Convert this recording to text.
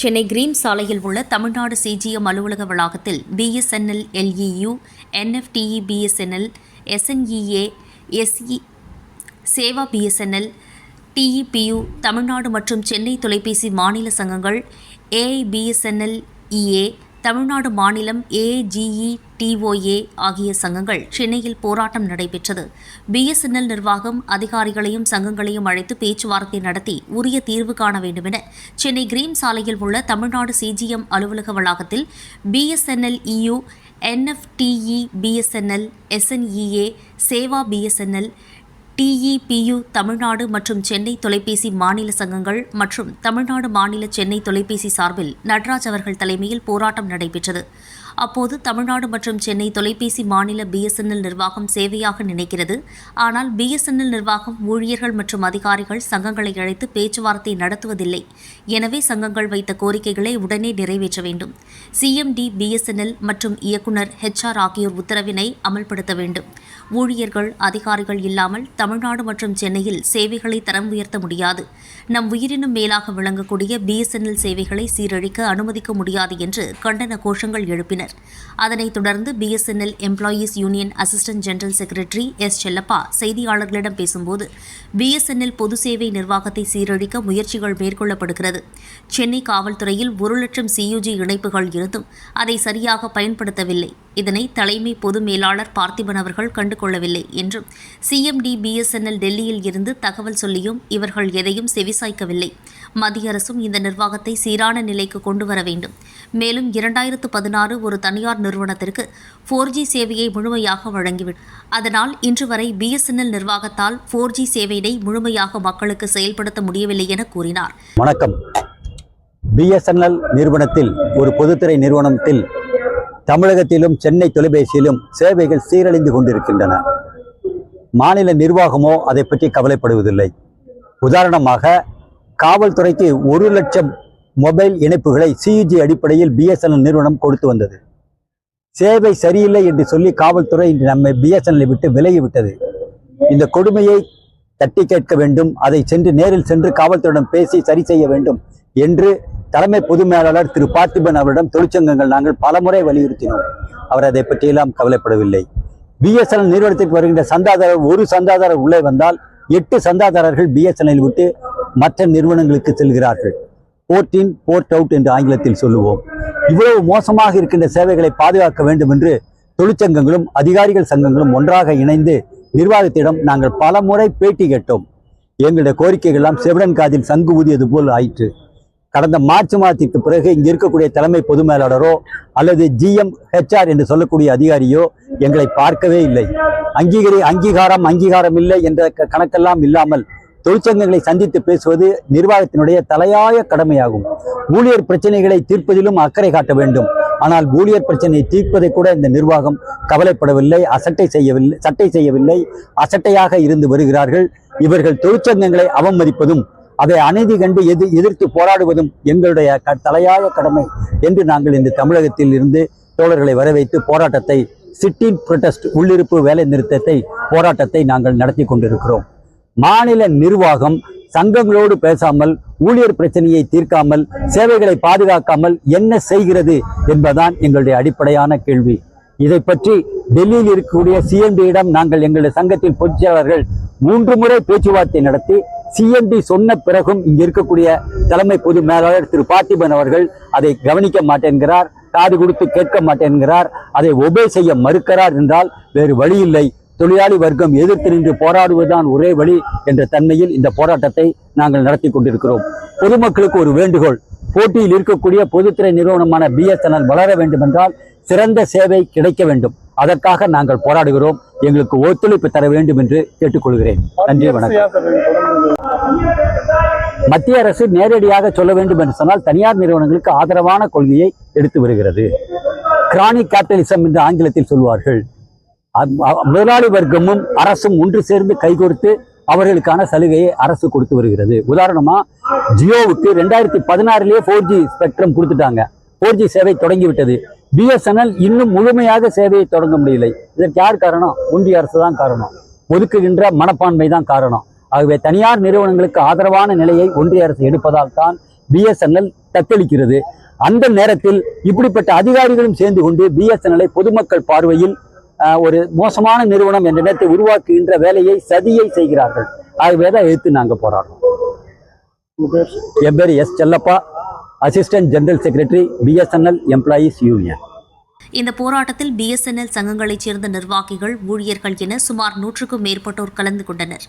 Chennai cream சாலையில் உள்ள Tamil Nadu CGM அலுவலக வளாகத்தில் BSNL LEU NFTE BSNL SNEA SE Sewa BSNL TEPU Tamil Nadu மற்றும் சென்னை தொலைபேசி மாநில சங்கங்கள் ஏஐபிஎஸ்என்எல் இஏ தமிழ்நாடு மாநிலம் ஏஜிஇ டிஓஏ ஆகிய சங்கங்கள் சென்னையில் போராட்டம் நடைபெற்றது. பிஎஸ்என்எல் நிர்வாகம் அதிகாரிகளையும் சங்கங்களையும் அழைத்து பேச்சுவார்த்தை நடத்தி உரிய தீர்வு காண வேண்டுமென சென்னை கிரீம் சாலையில் உள்ள தமிழ்நாடு சிஜிஎம் அலுவலக வளாகத்தில் BSNL EU NFTE BSNL SNEA Sewa BSNL TEPU Tamil Nadu மற்றும் சென்னை தொலைபேசி மாநில சங்கங்கள் மற்றும் தமிழ்நாடு மாநில சென்னை தொலைபேசி சார்பில் நடராஜ் அவர்கள் தலைமையில் போராட்டம் நடைபெற்றது. அப்போது தமிழ்நாடு மற்றும் சென்னை தொலைபேசி மாநில பிஎஸ்என்எல் நிர்வாகம் சேவையாக நினைக்கிறது. ஆனால் பிஎஸ்என்எல் நிர்வாகம் ஊழியர்கள் மற்றும் அதிகாரிகள் சங்கங்களை அழைத்து பேச்சுவார்த்தை நடத்துவதில்லை. எனவே சங்கங்கள் வைத்த கோரிக்கைகளை உடனே நிறைவேற்ற வேண்டும். சிஎம்டி பிஎஸ்என்எல் மற்றும் இயக்குநர் ஹெச்ஆர் ஆகியோர் உத்தரவினை அமல்படுத்த வேண்டும். ஊழியர்கள் அதிகாரிகள் இல்லாமல் தமிழ்நாடு மற்றும் சென்னையில் சேவைகளை தரம் உயர்த்த முடியாது. நம் உயிரினும் மேலாக விளங்கக்கூடிய பிஎஸ்என்எல் சேவைகளை சீரழிக்க அனுமதிக்க முடியாது என்று கண்டன கோஷங்கள் எழுப்பின வழங்கினர் அதனைத் தொடர்ந்து BSNL employees union assistant general secretary S Chellappa செய்தியாளர்களிடம் பேசும்போது பிஎஸ்என்எல் பொது சேவை நிர்வாகத்தை சீரழிக்க முயற்சிகள் மேற்கொள்ளப்படுகிறது. சென்னை காவல்துறையில் ஒரு லட்சம் சியுஜி இணைப்புகள் இருந்தும் அதை சரியாக பயன்படுத்தவில்லை. இதனை தலைமை பொது மேலாளர் பார்த்திபன் அவர்கள் கண்டுகொள்ளவில்லை என்றும் சிஎம்டி பிஎஸ்என்எல் டெல்லியில் இருந்து தகவல் சொல்லியும் இவர்கள் எதையும் செவிசாய்க்கவில்லை. மத்திய அரசும் இந்த நிர்வாகத்தை சீரான நிலைக்கு கொண்டு வர வேண்டும். மேலும் இரண்டாயிரத்து பதினாறு ஒரு தனியார் நிறுவனத்திற்கு ஃபோர் ஜி சேவையை முழுமையாக வழங்கிவிடும் அதனால் இன்று வரை பிஎஸ்என்எல் நிர்வாகத்தால் ஃபோர் ஜி சேவையினை முழுமையாக மக்களுக்கு செயல்படுத்த முடியவில்லை என கூறினார். வணக்கம். பிஎஸ்என்எல் நிறுவனத்தில் ஒரு பொதுத்துறை நிறுவனத்தில் தமிழகத்திலும் சென்னை தொலைபேசியிலும் சேவைகள் சீரழிந்து கொண்டிருக்கின்றன. மாநில நிர்வாகமோ அதை பற்றி கவலைப்படுவதில்லை. உதாரணமாக காவல்துறைக்கு ஒரு லட்சம் மொபைல் இணைப்புகளை சியுஜி அடிப்படையில் பிஎஸ்என்எல் நிறுவனம் கொடுத்து வந்தது. சேவை சரியில்லை என்று சொல்லி காவல்துறை இன்று நம்மை பிஎஸ்என்எல்லை விட்டு விலகிவிட்டது. இந்த கொடுமையை தட்டி கேட்க வேண்டும் அதை சென்று நேரில் சென்று காவல்துறையிடம் பேசி சரி செய்ய வேண்டும் என்று தலைமை பொது மேலாளர் திரு பார்த்திபன் அவரிடம் தொழிற்சங்கங்கள் நாங்கள் பலமுறை வலியுறுத்தினோம். அவர் அதை பற்றியெல்லாம் கவலைப்படவில்லை. பிஎஸ்என்எல் நிறுவனத்திற்கு வருகின்ற சந்தாதாரர் ஒரு சந்தாதாரர் உள்ளே வந்தால் எட்டு சந்தாதாரர்கள் பிஎஸ்என்எல் விட்டு மற்ற நிறுவனங்களுக்கு செல்கிறார்கள். போர்ட் இன் போர்ட் அவுட் என்று ஆங்கிலத்தில் சொல்லுவோம். இவ்வளவு மோசமாக இருக்கின்ற சேவைகளை பாதுகாக்க வேண்டும் என்று தொழிற்சங்கங்களும் அதிகாரிகள் சங்கங்களும் ஒன்றாக இணைந்து நிர்வாகத்திடம் நாங்கள் பல முறை பேட்டி கேட்டோம். எங்களுடைய கோரிக்கைகள்லாம் செவிடன் காதில் சங்கு ஊதியது போல் ஆயிற்று. கடந்த மார்ச் மாதத்திற்கு பிறகு இங்கே இருக்கக்கூடிய தலைமை பொது மேலாளரோ அல்லது ஜிஎம் ஹெச்ஆர் என்று சொல்லக்கூடிய அதிகாரியோ எங்களை பார்க்கவே இல்லை. அங்கீகரி அங்கீகாரம் அங்கீகாரம் இல்லை என்ற க- கணக்கெல்லாம் இல்லாமல் தொழிற்சங்கங்களை சந்தித்து பேசுவது நிர்வாகத்தினுடைய தலையாய கடமையாகும். ஊழியர் பிரச்சனைகளை தீர்ப்பதிலும் அக்கறை காட்ட வேண்டும். ஆனால் ஊழியர் பிரச்சனையை தீர்ப்பதை கூட இந்த நிர்வாகம் கவலைப்படவில்லை அசட்டை செய்யவில்லை சட்டை செய்யவில்லை அசட்டையாக இருந்து வருகிறார்கள். இவர்கள் தொழிற்சங்கங்களை அவமதிப்பதும் அதை அநீதி கண்டு எது எதிர்த்து போராடுவதும் எங்களுடைய க தலையாய கடமை என்று நாங்கள் இந்த தமிழகத்தில் இருந்து தோழர்களை வரவைத்து போராட்டத்தை சிட்டின் புரொட்டஸ்ட் உள்ளிருப்பு வேலை நிறுத்தத்தை போராட்டத்தை நாங்கள் நடத்தி கொண்டிருக்கிறோம். மாநில நிர்வாகம் சங்கங்களோடு பேசாமல் ஊழியர் பிரச்சனையை தீர்க்காமல் சேவைகளை பாதுகாக்காமல் என்ன செய்கிறது என்பதுதான் எங்களுடைய அடிப்படையான கேள்வி. இதை பற்றி டெல்லியில் இருக்கக்கூடிய சிஎம்பியிடம் நாங்கள் எங்களுடைய சங்கத்தின் பொதுச்செயலாளர்கள் மூன்று முறை பேச்சுவார்த்தை நடத்தி சிஎம்டி சொன்ன பிறகும் இங்கு இருக்கக்கூடிய தலைமை பொது மேலாளர் திரு பார்த்திபன் அவர்கள் அதை கவனிக்க மாட்டேன்கிறார் காது கொடுத்து கேட்க மாட்டேன்கிறார் அதை ஒபே செய்ய மறுக்கிறார் என்றால் வேறு வழி இல்லை. தொழிலாளி வர்க்கம் எதிர்த்து நின்று போராடுவதுதான் ஒரே வழி என்ற தன்மையில் இந்த போராட்டத்தை நாங்கள் நடத்தி கொண்டிருக்கிறோம். பொதுமக்களுக்கு ஒரு வேண்டுகோள் போட்டியில் இருக்கக்கூடிய பொதுத்துறை நிறுவனமான பிஎஸ்என்எல் வளர வேண்டும் என்றால் சிறந்த சேவை கிடைக்க வேண்டும். அதற்காக நாங்கள் போராடுகிறோம். எங்களுக்கு ஒத்துழைப்பு தர வேண்டும் என்று கேட்டுக்கொள்கிறேன். நன்றி வணக்கம். மத்திய அரசு நேரடியாக சொல்ல வேண்டும் என்று சொன்னால் தனியார் நிறுவனங்களுக்கு ஆதரவான கொள்கையை எடுத்து வருகிறது. கிரானிக் கேபிட்டலிசம் என்று ஆங்கிலத்தில் சொல்வார்கள். முதலாளி வர்க்கமும் அரசும் ஒன்று சேர்ந்து கைகோர்த்து அவர்களுக்கான சலுகையை அரசு கொடுத்து வருகிறது. உதாரணமா ஜியோவுக்கு ரெண்டாயிரத்தி பதினாறுலேயே ஃபோர் ஜி ஸ்பெக்ட்ரம் கொடுத்துட்டாங்க. ஃபோர் ஜி சேவை தொடங்கி விட்டது பிஎஸ்என்எல் இன்னும் முழுமையாக சேவையை தொடங்க முடியலை. இதற்கு யார் காரணம்? ஒன்றிய அரசு தான் காரணம். ஒதுக்குகின்ற மனப்பான்மை தான் காரணம். ஆகவே தனியார் நிறுவனங்களுக்கு ஆதரவான நிலையை ஒன்றிய அரசு எடுப்பதால் தான் பிஎஸ்என்எல் தத்தளிக்கிறது. அந்த நேரத்தில் இப்படிப்பட்ட அதிகாரிகளும் சேர்ந்து கொண்டு பிஎஸ்என்எல்லை பொதுமக்கள் பார்வையில் ஒரு மோசமான நிறுவனம் என்ற எண்ணத்தை உருவாக்குகின்ற வேலையை சதியை செய்கிறார்கள். ஆகவே தான் எதிர்த்து நாங்கள் போராடுறோம். என் பேர் S Chellappa. Assistant general secretary BSNL employees union இந்த போராட்டத்தில் பிஎஸ்என்எல் சங்கங்களைச் சேர்ந்த நிர்வாகிகள் ஊழியர்கள் என சுமார் நூற்றுக்கும் மேற்பட்டோர் கலந்து கொண்டனர்.